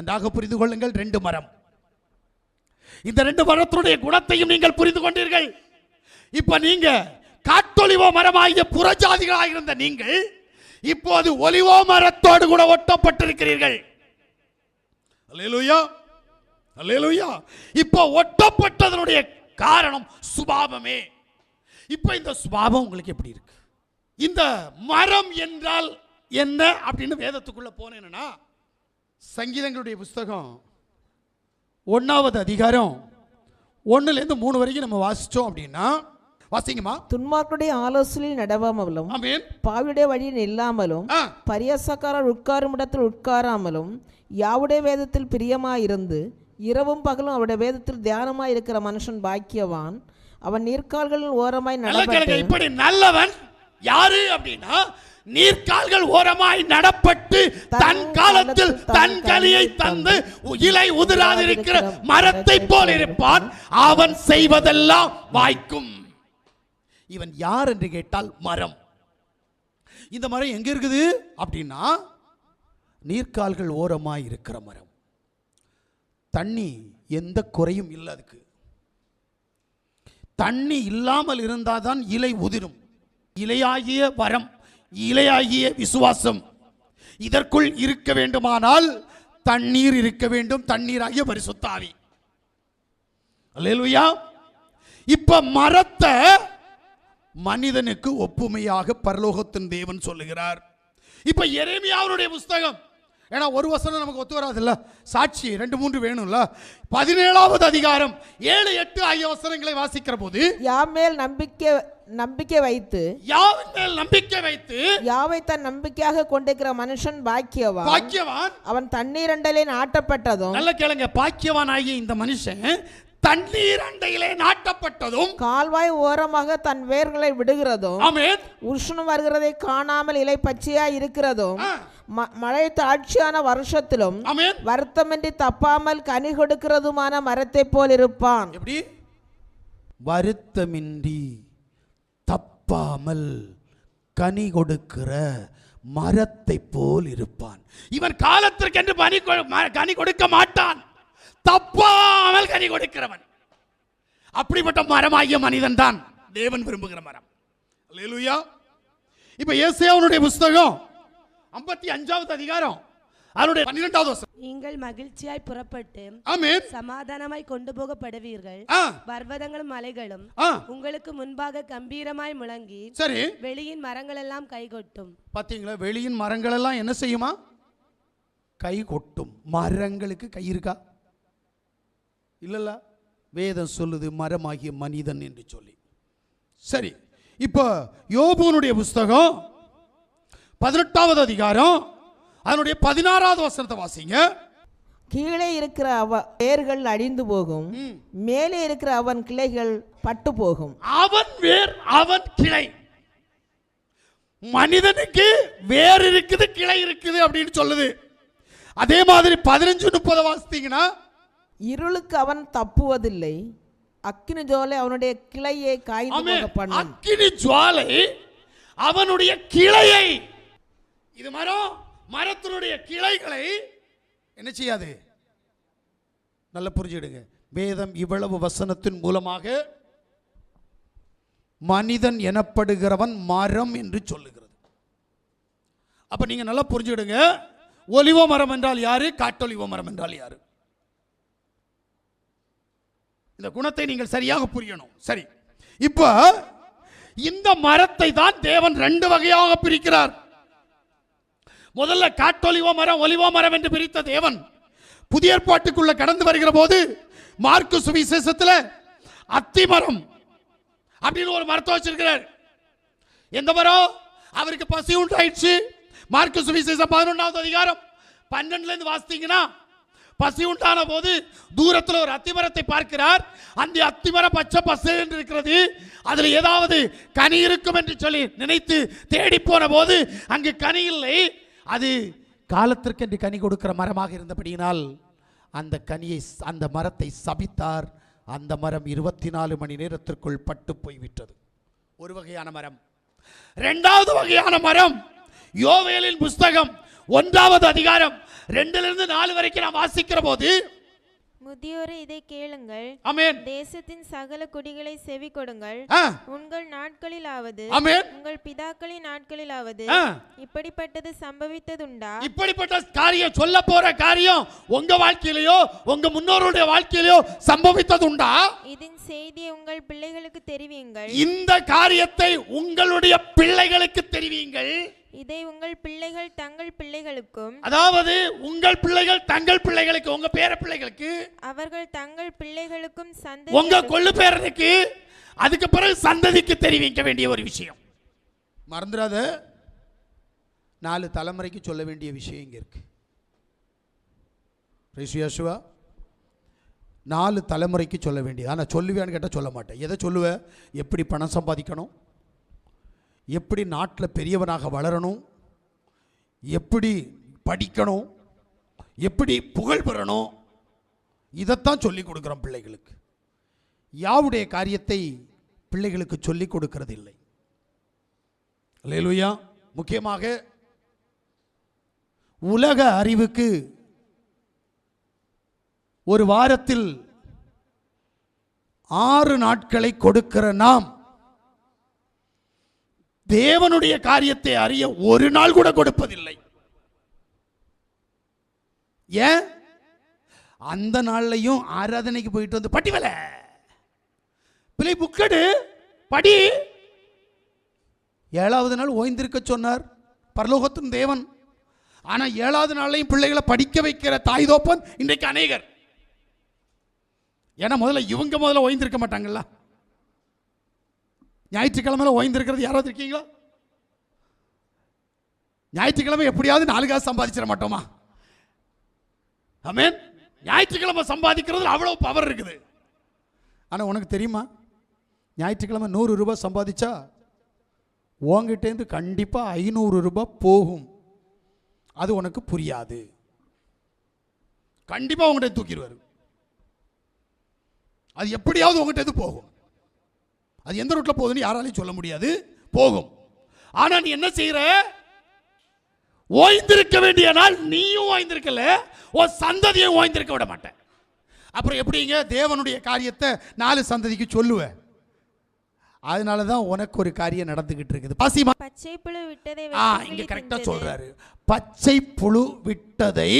நன்றாக புரிந்து கொள்ளுங்கள். ரெண்டு மரம். இந்த ரெண்டு மரத்தினுடைய குணத்தையும் நீங்கள் புரிந்து கொண்டீர்கள். இப்ப நீங்க காட்டொலிவோ மரமாகிய புறஜாதிகளாக இருந்த நீங்கள் இப்போது ஒலிவோ மரத்தோடு கூட ஒட்டப்பட்டிருக்கிறீர்கள். இப்போ ஒட்டப்பட்டதனுடைய காரணம் சுபாவமே. இப்போ இந்த சுபாவம் உங்களுக்கு எப்படி இருக்கு? இந்த மரம் என்றால் என்ன அப்படின்னு வேதத்துக்குள்ள போனேன்னா சங்கீதங்களுடைய புஸ்தகம் ஒன்றாவது அதிகாரம் ஒன்றுலேருந்து மூணு வரைக்கும் நம்ம வாசிச்சோம் அப்படின்னா வாசிங்கம்மா. துன்மார்க்குடைய ஆலோசனையில் நடவாமலும் பாவியுடைய வழியில் நில்லாமலும் பரியசக்காரர் உட்காரும் இடத்தில் உட்காராமலும் யாவுடைய வேதத்தில் பிரியமாயிருந்து இரவும் பகலும் அவருடைய வேதத்தில் தியானமாய் இருக்கிற மனுஷன் பாக்கியவான். அவன் நீர்க்கால்களில் ஓரமாய் நடப்பட்டு இப்படி நல்லவன் யாரு அப்படின்னா நீர்க்கால்கள் ஓரமாய் நடப்பட்டு காலத்தில் தன் கனியை தந்து இலை உதிராதிருக்கிற மரத்தை போல் இருப்பான். அவன் செய்வதெல்லாம் வாய்க்கும். இவன் யார் என்று கேட்டால் மரம். இந்த மரம் எங்க இருக்குது? அப்படின்னா நீர்க்கால்கள் ஓரமாய் இருக்கிற மரம். தண்ணி எந்த குறையும் இல்லை அதுக்கு. தண்ணி இல்லாமல் இருந்தாதான் இலை உதிரும். இலையாகிய வரம் இலையாகிய விசுவாசம். இதற்குள் இருக்க வேண்டுமானால் தண்ணீர் இருக்க வேண்டும் தண்ணீராகிய பரிசுத்தாவி. அல்லேலூயா. இப்ப மரத்தை மனிதனுக்கு ஒப்புமையாக பரலோகத்தின் தேவன் சொல்லுகிறார். இப்ப எரேமியாவுடைய புஸ்தகம் ஏன்னா ஒரு வசனம் நமக்கு ஒத்து வராதுல்ல? சாட்சி ரெண்டு மூன்று வேணும்ல? பதினேழாவது அதிகாரம் ஏழு எட்டு ஆகிய வசனங்களை வாசிக்கிற போது யாம் மேல் நம்பிக்கை நம்பிக்கை வைத்து யாவின் மேல் நம்பிக்கை வைத்து யாவை தன் நம்பிக்கையாக கொண்டிருக்கிற மனுஷன் பாக்கியவான். பாக்கியவான். அவன் தண்ணீரண்டலே நாட்டப்பட்டதும் நல்ல கேளுங்க பாக்கியவான் ஆகிய இந்த மனுஷன் தண்ணீர் அண்டையிலே நாட்டப்பட்டதும் கால்வாய் ஓரமாக தன் வேர்களை விடுகிறதும் உஷ்ணம் வருகிறதை காணாமல் இலை பச்சையா இருக்கிறதும் வருஷத்திலும் ஆமென் வருத்தமின்றி தப்பாமல் கனி கொடுக்கிறதுமான மரத்தை போல் இருப்பான் எப்படி வருத்தமின்றி தப்பாமல் கனி கொடுக்கிற மரத்தை போல் இருப்பான் இவன் காலத்திற்கென்று பனி கொ- ம- கனி கொடுக்க மாட்டான் தப்பாமல் கனி கொடுக்கிறவன் அப்படிப்பட்ட மரமாகிய மனிதன் தான் தேவன் விரும்புகிற மரம் அல்லேலூயா இப்ப ஏசாயாவுடைய புஸ்தகம் ஐம்பத்தி அஞ்சாவது அதிகாரம். அதனுடைய பன்னிரெண்டாவது நீங்கள் மகிழ்ச்சியாய் புறப்பட்டு ஆமென். சமாதானமாய் கொண்டு போகப்படுவீர்கள். பர்வதங்களும் மலைகளும் உங்களுக்கு முன்பாக கம்பீரமாய் முழங்கி சரி. வெளியின் மரங்களெல்லாம் கைகொட்டும். பார்த்தீங்களா வெளியின் மரங்கள் எல்லாம் என்ன செய்யுமா? கை கொட்டும். மரங்களுக்கு கை இருக்கா? இல்லல்ல. வேதம் சொல்லுது மரமாகிய மனிதன் என்று சொல்லி. சரி. இப்போ யோபுனுடைய புஸ்தகம் பதினெட்டாவது அதிகாரம் அதனுடைய பதினாறாவது வசனத்தை வாசிங்க. கீழே இருக்கிற அவ வேர்கள் அழிந்து போகும். மேலே இருக்கிற அவன் கிளைகள் பட்டு போகும். அவன் வேர் அவன் கிளை. மனிதனுக்கு வேர் இருக்குது கிளை இருக்குது அப்படின்னு சொல்லுது. அதே மாதிரி பதினஞ்சு முப்பதை வாசித்தீங்கன்னா இருளுக்கு அவன் தப்புவதில்லை. அக்கினி ஜோலை அவனுடைய கிளையை காய்ந்து அக்கினி ஜுவாலை அவனுடைய கிளையை இது மரம் மரத்தினுடைய கிளைகளை என்ன செய்யாது? நல்லா புரிஞ்சுடுங்க வேதம் இவ்வளவு வசனத்தின் மூலமாக மனிதன் எனப்படுகிறவன் மரம் என்று சொல்லுகிறது. அப்ப நீங்க நல்லா புரிஞ்சுடுங்க ஒலிவ மரம் என்றால் யாரு? காட்டொலிவ மரம் என்றால் யாரு? இந்த குணத்தை நீங்கள் சரியாக புரியணும். சரி. இப்போ இந்த மரத்தை தான் தேவன் ரெண்டு வகையாக பிரிக்கிறார். முதல்ல காட்டொலிவோ மரம் ஒலிவோ மரம் என்று பிரித்த தேவன் புதிய ஏற்பாட்டுக்குள்ள கடந்து வருகிற போது மார்க்கு சுவிசேஷத்தில் அத்தி மரம் அப்படின்னு ஒரு மரத்தை வச்சிருக்கிறார். எந்த மரம் அவருக்கு பசி உண்டாயிடுச்சு. மார்க்கு சுவிசேஷம் பதினொன்றாவது அதிகாரம் பன்னெண்டுல இருந்து வாசித்தீங்கன்னா பசி உண்டான போது தூரத்தில் ஒரு அத்திமரத்தை பார்க்கிறார். அந்த அத்திமரம் பச்சை பசு என்று இருக்கிறது. அதில் ஏதாவது கனி இருக்கும் என்று சொல்லி நினைத்து தேடி போன போது அங்கு கனி இல்லை. அது காலத்திற்கென்று கனி கொடுக்கிற மரமாக இருந்தபடியினால் அந்த கனியை அந்த மரத்தை சபித்தார். அந்த மரம் இருபத்தி நாலு மணி நேரத்திற்குள் பட்டு போய்விட்டது. ஒரு வகையான மரம். இரண்டாவது வகையான மரம் யோவேலின் புஸ்தகம் ஒன்றாவது அதிகாரம். ரெண்டுல இருந்து நாலு வரைக்கும் நாம் வாசிக்கிற போது முதியோரே இதை கேளுங்கள். அமேன் தேசத்தின் சகல குடிகளை செவி கொடுங்கள் உங்கள் நாட்களிலாவது. அமேன் உங்கள் பிதாக்களின் நாட்களிலாவது. ஆ. இப்படிப்பட்டது சம்பவித்ததுண்டா? இப்படிப்பட்ட காரியம் சொல்ல போற காரியம் உங்க வாழ்க்கையிலயோ உங்க முன்னோருடைய வாழ்க்கையிலயோ சம்பவித்தது உண்டா இதன் செய்தியை உங்கள் பிள்ளைகளுக்கு தெரிவியுங்கள். இந்த காரியத்தை உங்களுடைய பிள்ளைகளுக்கு தெரிவியுங்கள். இதை உங்கள் பிள்ளைகள் தங்கள் பிள்ளைகளுக்கும் அதாவது உங்கள் பிள்ளைகள் தங்கள் பிள்ளைகளுக்கு உங்க பேர பிள்ளைகளுக்கு அவர்கள் தங்கள் பிள்ளைகளுக்கும் உங்க சந்ததி கொள்ளு பேரனுக்கு அதுக்கு பிறகு சந்ததிக்கு தெரிவிக்க வேண்டிய ஒரு விஷயம். மறந்துடாத நாலு தலைமுறைக்கு சொல்ல வேண்டிய விஷயம் இங்க இருக்கு. Yeshua. நாலு தலைமுறைக்கு சொல்ல வேண்டியது. ஆனால் சொல்லுவேன்னு கேட்டால் சொல்ல மாட்டேன். எதை சொல்லுவேன் எப்படி பணம் சம்பாதிக்கணும்? எப்படி நாட்டில் பெரியவனாக வளரணும்? எப்படி படிக்கணும்? எப்படி புகழ் பெறணும்? இதைத்தான் சொல்லிக் கொடுக்குறோம் பிள்ளைகளுக்கு. யாவுடைய காரியத்தை பிள்ளைகளுக்கு சொல்லிக் கொடுக்கிறது இல்லை லேலுயா முக்கியமாக உலக அறிவுக்கு ஒரு வாரத்தில் ஆறு நாட்களை கொடுக்கிற நாம் தேவனுடைய காரியத்தை அறிய ஒரு நாள் கூட கொடுப்பதில்லை. ஏன்? அந்த நாள்லையும் ஆராதனைக்கு போயிட்டு வந்து பட்டி பிள்ளை புக்கடு படி. ஏழாவது நாள் ஓய்ந்திருக்க சொன்னார் பரலோகத்தின் தேவன். ஆனா ஏழாவது நாள்லையும் பிள்ளைகளை படிக்க வைக்கிற தாய் தோப்பன் இன்றைக்கு அநேகர். ஏன்னா முதல்ல இவங்க முதல்ல ஓய்ந்திருக்க மாட்டாங்களா ஞாயிற்றுக்கிழமையில் ஓய்ந்திருக்கிறது யாராவது இருக்கீங்களா? ஞாயிற்றுக்கிழமை எப்படியாவது நாலு காசு சம்பாதிச்சிட மாட்டோமா? ஆமென் ஞாயிற்றுக்கிழமை சம்பாதிக்கிறதுல அவ்வளோ பவர் இருக்குது. ஆனால் உனக்கு தெரியுமா? ஞாயிற்றுக்கிழமை நூறு ரூபாய் சம்பாதிச்சா உங்ககிட்டேருந்து கண்டிப்பாக ஐநூறு ரூபாய் போகும். அது உனக்கு புரியாது. கண்டிப்பாக உங்கள்கிட்ட தூக்கிடுவார். அது எப்படியாவது உங்கள்கிட்ட போகும். அது எந்த ரூட்டில் போகுதுன்னு யாராலையும் சொல்ல முடியாது. போகும். ஆனால் நீ என்ன செய்கிற ஓய்ந்திருக்க வேண்டிய நாள் நீயும் ஓய்ந்திருக்கல. உன் சந்ததியும் ஓய்ந்திருக்க விட மாட்டேன். அப்புறம் எப்படிங்க தேவனுடைய காரியத்தை நாலு சந்ததிக்கு சொல்லுவேன் அதனால தான் உனக்கு ஒரு காரியம் நடந்துகிட்டு இருக்குது. பசிமா பச்சை புழு விட்டதை ஆ இங்க கரெக்டா தின்றது. சொல்றாரு. பச்சை புழு விட்டதை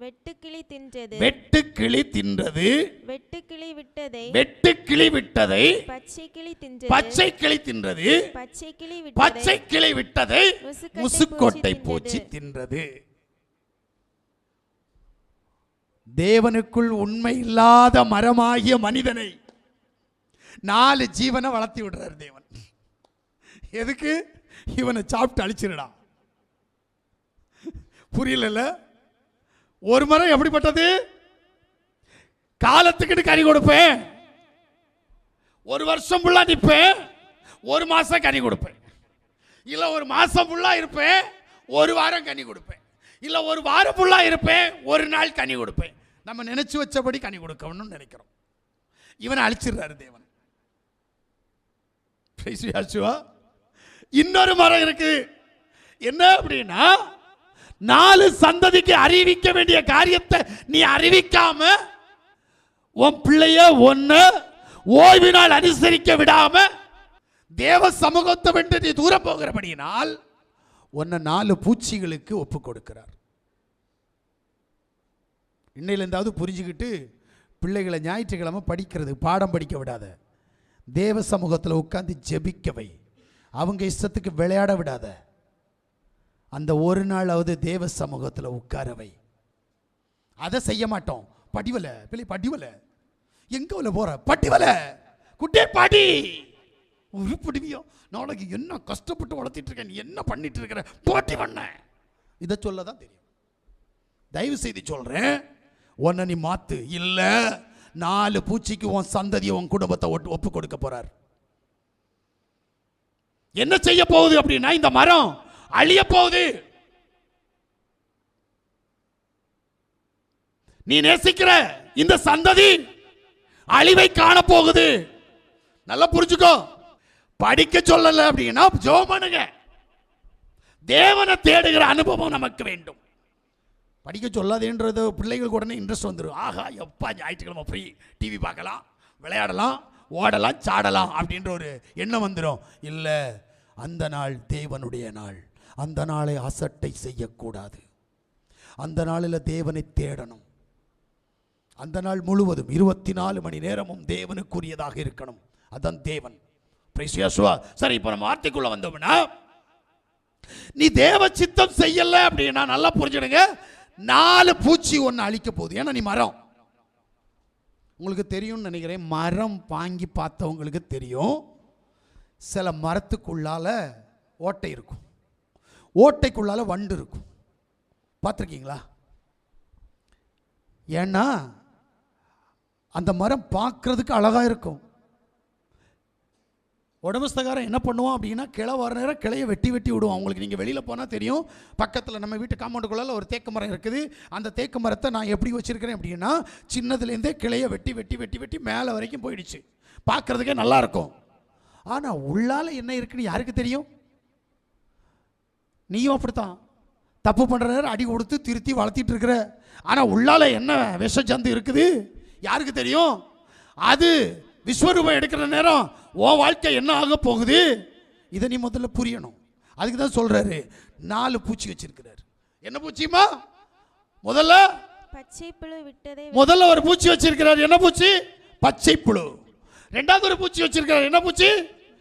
வெட்டுக்கிளி தின்றது. வெட்டுக்கிளி தின்றது. வெட்டுக்கிளி விட்டதை. வெட்டுக்கிளி விட்டதை. பச்சை கிளி தின்றது. பச்சை கிளி தின்றது. பச்சை கிளி பச்சை விட்டதை. கிளி விட்டதை முசுக்கட்டை பூச்சி பூச்சி தின்றது. தேவனுக்குள் உண்மை இல்லாத மரமாகிய மனிதனை நாலு ஜீவனை வளர்த்தி விடுறாரு தேவன். எதுக்கு? இவனை சாப்பிட்டு அழிச்சிருடா. புரியல ஒரு மரம் எப்படிப்பட்டது காலத்துக்கிட்டு கறி கொடுப்பேன். ஒரு வருஷம் ஃபுல்லாக நிற்பேன். ஒரு மாதம் கனி கொடுப்பேன். இல்லை ஒரு மாதம் ஃபுல்லாக இருப்பேன். ஒரு வாரம் கனி கொடுப்பேன். இல்லை ஒரு வாரம் ஃபுல்லாக இருப்பேன். ஒரு நாள் கனி கொடுப்பேன். நம்ம நினச்சி வச்சபடி கனி கொடுக்கணும்னு நினைக்கிறோம். இவனை அழிச்சிடுறாரு தேவன். இன்னொரு மரம் இருக்கு. என்ன அப்படின்னா நாலு சந்ததிக்கு அறிவிக்க வேண்டிய காரியத்தை நீ அறிவிக்காம உன் பிள்ளைய ஒன்னு ஓய்வினால் அனுசரிக்க விடாம தேவ சமூகத்தை விட்டு நீ தூரம் போகிறபடியினால் உன்னை நாலு பூச்சிகளுக்கு ஒப்பு கொடுக்கிறார். இன்னையிலேருந்தாவது புரிஞ்சுக்கிட்டு பிள்ளைகளை ஞாயிற்றுக்கிழமை படிக்கிறது பாடம் படிக்க விடாத. தேவ சமூகத்தில் உட்காந்து ஜெபிக்கவை அவங்க இஷ்டத்துக்கு விளையாட விடாத. அந்த ஒரு நாளாவது தேவ சமூகத்தில் உட்காரவை. அதை செய்ய மாட்டோம். படிவல பிள்ளை படிவல. எங்க உள்ள போற? படிவல. குட்டே பாடி ஒரு படிவியோ. நாளைக்கு என்ன கஷ்டப்பட்டு வளர்த்திட்டு இருக்க நீ என்ன பண்ணிட்டு இருக்கிற? போட்டி பண்ண. இதை சொல்ல தான் தெரியும். தயவு செய்து சொல்றேன். உன்னை நீ மாத்து. இல்ல நாலு பூச்சிக்கு உன் சந்ததியை உன் குடும்பத்தை ஒப்பு கொடுக்க போறார். என்ன செய்ய போகுது அப்படின்னா இந்த மரம் அழிய போகுது நீ நேசிக்கிற இந்த சந்ததி அழிவை காண போகுது நல்லா புரிஞ்சுக்கோ. படிக்க சொல்லல அப்படின்னா ஜெபம் பண்ணுங்க. தேவனை தேடுகிற அனுபவம் நமக்கு வேண்டும். படிக்க சொல்லாதேன்றது பிள்ளைகளுக்கு உடனே இன்ட்ரெஸ்ட் வந்துடும் ஆஹா எப்பா ஞாயிற்றுக்கிழமை ஃப்ரீ டிவி பார்க்கலாம் விளையாடலாம் ஓடலாம் சாடலாம் அப்படின்ற ஒரு எண்ணம் வந்துடும் இல்லை அந்த நாள் தேவனுடைய நாள். அந்த நாளை அசட்டை செய்யக்கூடாது. அந்த நாளில் தேவனை தேடணும். அந்த நாள் முழுவதும் இருபத்தி நாலு மணி நேரமும் தேவனுக்குரியதாக இருக்கணும். அதான் தேவன். சரி இப்போ நம்ம வார்த்தைக்குள்ள வந்தோம்னா நீ தேவ சித்தம் செய்யல அப்படின்னா நல்லா புரிஞ்சிடுங்க. நாலு பூச்சி ஒன்று அழிக்க போகுது. ஏன்னா நீ மரம். உங்களுக்கு தெரியும்னு நினைக்கிறேன். மரம் வாங்கி பார்த்தவங்களுக்கு தெரியும். சில மரத்துக்குள்ளால ஓட்டை இருக்கும். ஓட்டைக்குள்ளால வண்டு இருக்கும். பார்த்துருக்கீங்களா? ஏன்னா அந்த மரம் பார்க்குறதுக்கு அழகாக இருக்கும். உடம்புஸ்தகாரன் என்ன பண்ணுவான் அப்படின்னா கிளை வர நேரம் கிளையை வெட்டி வெட்டி விடுவான் உங்களுக்கு நீங்கள் வெளியில் போனால் தெரியும். பக்கத்தில் நம்ம வீட்டு காம்பவுண்டுக்குள்ளால ஒரு தேக்கு மரம் இருக்குது. அந்த தேக்கு மரத்தை நான் எப்படி வச்சுருக்கிறேன் அப்படின்னா சின்னதுலேருந்தே கிளையை வெட்டி வெட்டி வெட்டி வெட்டி மேலே வரைக்கும் போயிடுச்சு. பார்க்குறதுக்கே நல்லா இருக்கும். ஆனால் உள்ளால என்ன இருக்குன்னு யாருக்கு தெரியும்? நீயும் அப்படித்தான். தப்பு பண்ணுற நேரம் அடி கொடுத்து திருத்தி வளர்த்திட்டு இருக்கிற. ஆனால் உள்ளால என்ன விஷ ஜந்து இருக்குது? யாருக்கு தெரியும்? அது விஸ்வரூபம் எடுக்கிற நேரம் உன் வாழ்க்கை என்ன ஆக போகுது? இதை நீ முதல்ல புரியணும். அதுக்கு தான் சொல்றாரு. நாலு பூச்சி வச்சிருக்கிறாரு. என்ன பூச்சிமா முதல்ல பச்சை புழு விட்டதை முதல்ல ஒரு பூச்சி வச்சிருக்கிறார். என்ன பூச்சி? பச்சை புழு ரெண்டாவது ஒரு பூச்சி வச்சிருக்கிறார். என்ன பூச்சி?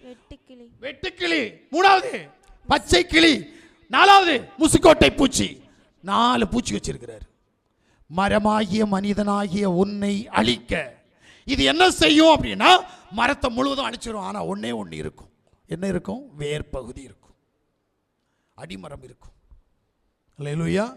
வெட்டுக்கிளி. வெட்டுக்கிளி. மூணாவது? பச்சை கிளி நாலாவது முசுக்கோட்டை பூச்சி. நாலு பூச்சி வச்சிருக்கிறார். மரமாகிய மனிதனாகிய உன்னை அழிக்க. இது என்ன செய்யும் அப்படின்னா மரத்தை முழுவதும் அழிச்சிடும் ஆனால் ஒன்றே ஒன்று இருக்கும். என்ன இருக்கும்? வேர் பகுதி இருக்கும். அடிமரம் இருக்கும். அல்லேலூயா.